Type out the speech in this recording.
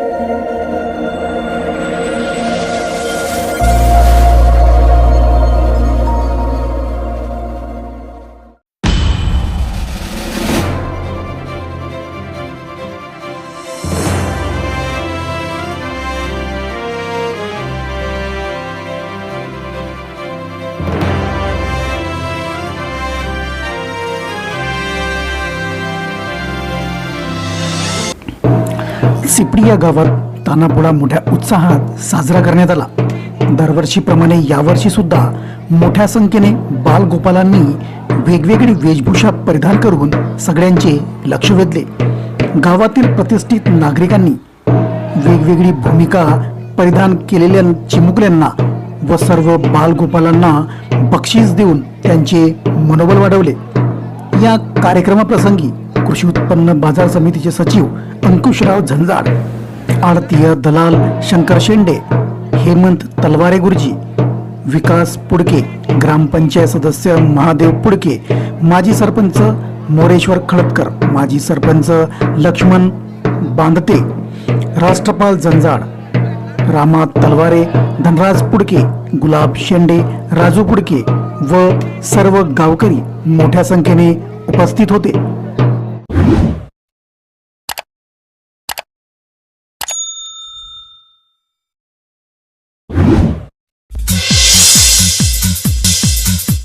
Música सिपडी या गावात तानापुडा मोठ्या उत्साहात साजरा करण्यात आला. दरवर्षीप्रमाणे यावर्षी सुद्धा मोठ्या संख्येने बालगोपालांनी वेगवेगळी वेशभूषा परिधान करून सगळ्यांचे लक्ष वेधले. गावातील प्रतिष्ठित नागरिकांनी वेगवेगळी भूमिका परिधान केलेल्या चिमुकल्यांना व सर्व बालगोपालांना बक्षीस देऊन त्यांचे मनोबल वाढवले. या कार्यक्रमाप्रसंगी कृषी उत्पन्न बाजार समितीचे सचिव अंकुशराव झंजाड आडतीय दलाल शंकर शेंडे हेमंत तलवारे गुरुजी विकास पुडके ग्रामपंचायत सदस्य महादेव पुडके माजी सरपंच मोरेश्वर खळदकर माजी सरपंच लक्ष्मण बांदते राष्ट्रपाल झंजाड रामा तलवारे धनराज पुडके गुलाब शेंडे राजू पुडके व सर्व गावकरी मोठ्या संख्येने उपस्थित होते.